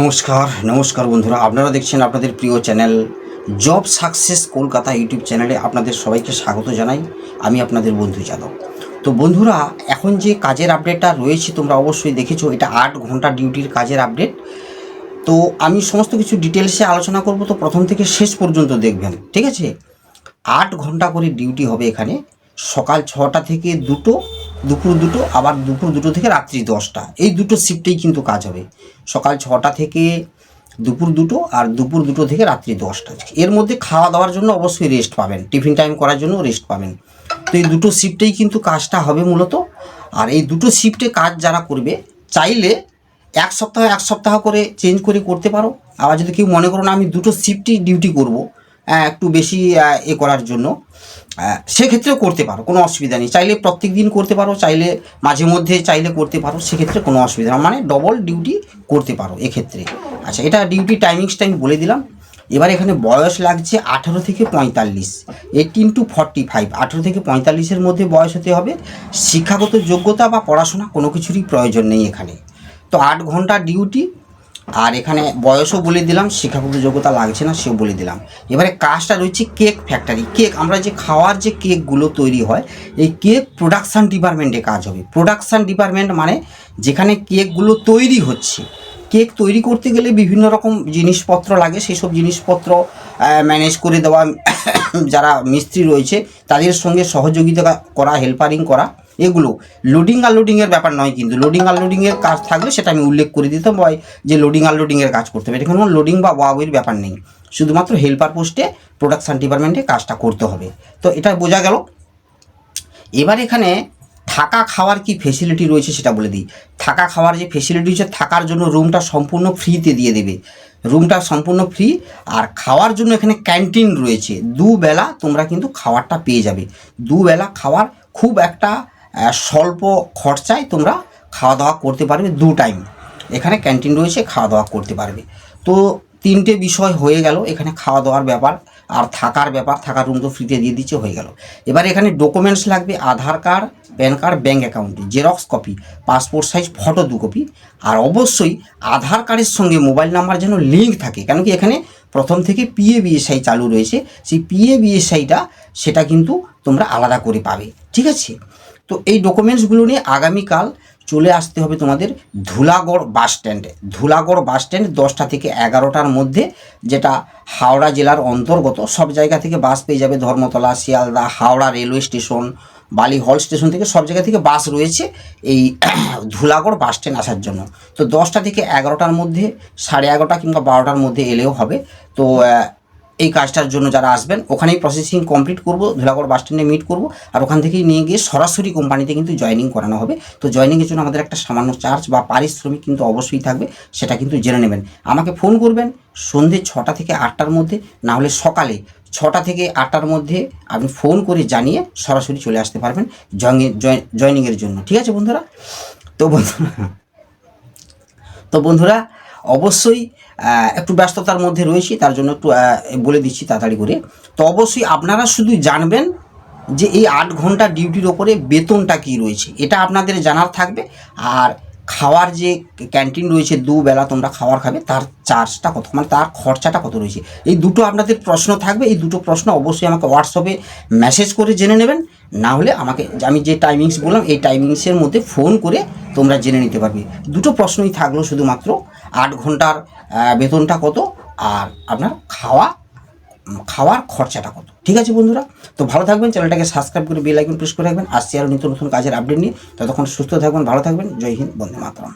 নমস্কার নমস্কার বন্ধুরা। আপনারা দেখছেন আপনাদের প্রিয় channel job success Kolkata YouTube চ্যানেলে আপনাদের সবাইকে স্বাগত জানাই। আমি আপনাদের বন্ধু যাদব। তো বন্ধুরা, এখন যে কাজের আপডেটটা রয়েছে, তোমরা অবশ্যই দেখেছ, এটা আট ঘণ্টা ডিউটির কাজের আপডেট তো আমি সমস্ত কিছু ডিটেলসে আলোচনা করব, তো প্রথম থেকে শেষ পর্যন্ত দেখবেন, ঠিক আছে? আট ঘণ্টা করে ডিউটি হবে এখানে। সকাল ছটা থেকে দুটো দুপুর দুটো, আবার দুপুর দুটো থেকে রাত্রি দশটা। এই দুটো শিফটেই কিন্তু কাজ হবে। সকাল ছটা থেকে দুপুর দুটো আর দুপুর দুটো থেকে রাত্রি দশটা। এর মধ্যে খাওয়া দাওয়ার জন্য অবশ্যই রেস্ট পাবেন। টিফিন টাইম করার জন্য রেস্ট পাবেন। তো এই দুটো শিফটেই কিন্তু কাজটা হবে মূলত। আর এই দুটো শিফটে কাজ যারা করবে, চাইলে এক সপ্তাহ এক সপ্তাহ করে চেঞ্জ করে করতে পারো। আবার যদি কেউ মনে করো না, আমি দুটো শিফটই ডিউটি করব একটু বেশি এ করার জন্য। সেক্ষেত্রেও করতে পারো, কোনো অসুবিধা নেই। চাইলে প্রত্যেক দিন করতে পারো, চাইলে মাঝে মধ্যে চাইলে করতে পারো, সেক্ষেত্রে কোনো অসুবিধা না মানে ডবল ডিউটি করতে পারো এক্ষেত্রে। আচ্ছা এটা ডিউটি টাইমিংসটা আমি বলে দিলাম। এবার এখানে বয়স লাগছে আঠারো থেকে পঁয়তাল্লিশ। এইটিন টু ফর্টি ফাইভ আঠেরো থেকে পঁয়তাল্লিশের মধ্যে বয়স হতে হবে। শিক্ষাগত যোগ্যতা বা পড়াশোনা কোনো কিছুরই প্রয়োজন নেই এখানে। তো আট ঘণ্টা ডিউটি আর এখানে বয়সও বলে দিলাম, শিক্ষাগত যোগ্যতা লাগছে না, সেও বলে দিলাম। এবারে কাজটা রয়েছে কেক ফ্যাক্টরি কেক, আমরা যে খাওয়ার যে কেকগুলো তৈরি হয়, এই কেক প্রোডাকশান ডিপার্টমেন্টে কাজ হবে। প্রোডাকশান ডিপার্টমেন্ট মানে যেখানে কেকগুলো তৈরি হচ্ছে। কেক তৈরি করতে গেলে বিভিন্ন রকম জিনিসপত্র লাগে সেই সব জিনিসপত্র ম্যানেজ করে দেওয়া, যারা মিস্ত্রি রয়েছে, তাদের সঙ্গে সহযোগিতা করা হেল্পারিং করা এগুলো লোডিং আনলোডিংয়ের ব্যাপার নয় কিন্তু লোডিং আনলোডিংয়ের কাজ থাকলে সেটা আমি উল্লেখ করে দিতাম হয় যে লোডিং আনলোডিংয়ের কাজ করতে হবে। এটা কোনো লোডিং বা ওয়াওয়ের ব্যাপার নেই। শুধুমাত্র হেল্পার পোস্টে প্রোডাকশান ডিপার্টমেন্টে কাজটা করতে হবে। তো এটা বোঝা গেল। এবার এখানে থাকা খাওয়ার কি ফেসিলিটি রয়েছে সেটা বলে দিই। থাকা খাওয়ার যে ফেসিলিটি হচ্ছে থাকার জন্য রুমটা সম্পূর্ণ ফ্রিতে দিয়ে দেবে। রুমটা সম্পূর্ণ ফ্রি আর খাওয়ার জন্য এখানে ক্যান্টিন রয়েছে। দুবেলা তোমরা কিন্তু খাবারটা পেয়ে যাবে। দুবেলা খাওয়ার খুব একটা স্বল্প খরচায় তোমরা খাওয়া দাওয়া করতে পারবে দু টাইম এখানে ক্যান্টিন রয়েছে খাওয়া দাওয়া করতে পারবে। তো তিনটে বিষয় হয়ে গেল, এখানে খাওয়া দাওয়ার ব্যাপার আর থাকার ব্যাপার, থাকার রুম তো ফ্রিতে দিয়ে দিচ্ছে, হয়ে গেল। এবার এখানে ডকুমেন্টস লাগবে, Aadhaar card PAN card bank account xerox copy passport size photo দু কপি আর অবশ্যই আধার কার্ডের সঙ্গে মোবাইল নাম্বার যেন লিঙ্ক থাকে, কেন কি এখানে প্রথম থেকে পিএ বিএসআই চালু রয়েছে। সেই পিএ বিএসআইটা সেটা কিন্তু তোমরা আলাদা করে পাবে। ঠিক আছে? তো এই ডকুমেন্টসগুলো নিয়ে আগামীকাল চলে আসতে হবে তোমাদের ধুলাগড় বাস স্ট্যান্ডে ধুলাগড় বাস স্ট্যান্ড দশটা থেকে এগারোটার মধ্যে যেটা হাওড়া জেলার অন্তর্গত, সব জায়গা থেকে বাস পেয়ে যাবে ধর্মতলা, শিয়ালদা, হাওড়া রেলওয়ে স্টেশন বালি হল স্টেশন থেকে সব জায়গা থেকে বাস রয়েছে এই ধুলাগড় বাস স্ট্যান্ড আসার জন্য। তো দশটা থেকে এগারোটার মধ্যে, সাড়ে এগারোটা কিংবা বারোটার মধ্যে এলেও হবে। তো এই কাজটার জন্য যারা আসবেন, ওখানেই প্রসেসিং কমপ্লিট করব, ধুলাগড় বাস স্ট্যান্ডে মিট করব, আর ওখান থেকেই নিয়ে গিয়ে সরাসরি কোম্পানিতে কিন্তু জয়েনিং করানো হবে। তো জয়েনিংয়ের জন্য আমাদের একটা সামান্য চার্জ বা পারিশ্রমিক কিন্তু অবশ্যই থাকবে, সেটা কিন্তু জেনে নেবেন। আমাকে ফোন করবেন সন্ধে ছটা থেকে আটটার মধ্যে না হলে সকালে ছটা থেকে আটটার মধ্যে আপনি ফোন করে জানিয়ে সরাসরি চলে আসতে পারবেন জয়েনিংয়ের জন্য। ঠিক আছে বন্ধুরা? তো বন্ধুরা তো বন্ধুরা অবশ্যই একটু ব্যস্ততার মধ্যে রয়েছি, তার জন্য একটু বলে দিচ্ছি তাড়াতাড়ি করে। তো অবশ্যই আপনারা শুধু জানবেন যে এই আট ঘণ্টা ডিউটির ওপরে বেতনটা কী রয়েছে, এটা আপনাদের জানার থাকবে। আর খাওয়ার যে ক্যান্টিন রয়েছে, দুবেলা তোমরা খাওয়ার খাবে, তার চার্জটা কত মানে তার খরচাটা কত রয়েছে। এই দুটো আপনাদের প্রশ্ন থাকবে, এই দুটো প্রশ্ন অবশ্যই আমাকে হোয়াটসঅ্যাপে মেসেজ করে জেনে নেবেন। না হলে আমাকে, আমি যে টাইমিংস বললাম, এই টাইমিংসের মধ্যে ফোন করে তোমরা জেনে নিতে পারবে। দুটো প্রশ্নই থাকল শুধুমাত্র। আট ঘণ্টার বেতনটা কত আর আপনার খাওয়া খাওয়ার খরচাটা কত। ঠিক আছে বন্ধুরা? তো ভালো থাকবেন, চ্যানেলটাকে সাবস্ক্রাইব করে বেল আইকন প্রেস করে রাখবেন। আসছি আরও নিত্য নতুন কাজের আপডেট নিয়ে। ততক্ষণ সুস্থ থাকবেন, ভালো থাকবেন। জয় হিন্দ, বন্দে মাতরম।